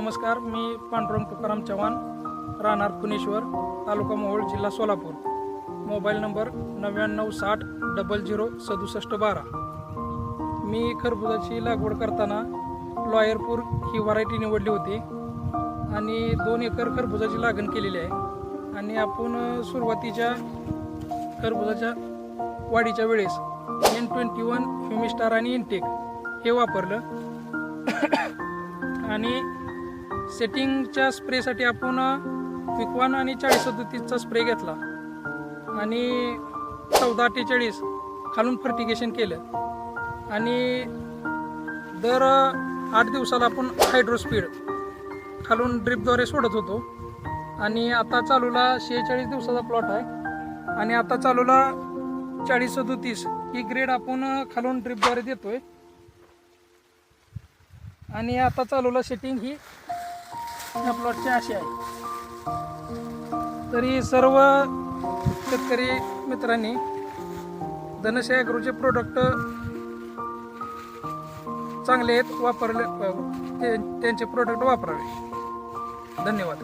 नमस्कार मी पांडुरंग तुकाराम चव्हाण राहणार पुणेश्वर तालुका मोहोळ जिल्हा सोलापूर. मोबाईल नंबर नव्याण्णव साठ डबल झिरो सदुसष्ट बारा. मी खरबुजाची लागवड करताना लॉयरपूर ही व्हरायटी निवडली होती आणि दोन एकर खरबुजाची लागण केलेली आहे. आणि आपण सुरुवातीच्या खरबुजाच्या वाढीच्या वेळेस एन ट्वेंटी वन फ्युमिस्टार आणि इनटेक हे वापरलं. आणि सेटिंगच्या स्प्रेसाठी आपण क्विकवान आणि चाळीस सदतीसचा स्प्रे घेतला. आणि चौदा अठ्ठेचाळीस खालून फर्टिगेशन केलं. आणि दर आठ दिवसाला आपण हायड्रोस्पीड खालून ड्रिपद्वारे सोडत होतो. आणि आता चालूला शेहेचाळीस दिवसाचा प्लॉट आहे. आणि आता चालूला चाळीस सदोतीस ही ग्रेड आपण खालून ड्रिपद्वारे देतोय. आणि आता चालूला सेटिंग ही या प्लॉटची अशी आहे. तरी सर्व शेतकरी मित्रांनी धनश्री ॲग्रोचे प्रोडक्ट चांगले आहेत वापरले ते- त्यांचे प्रोडक्ट वापरावे. धन्यवाद.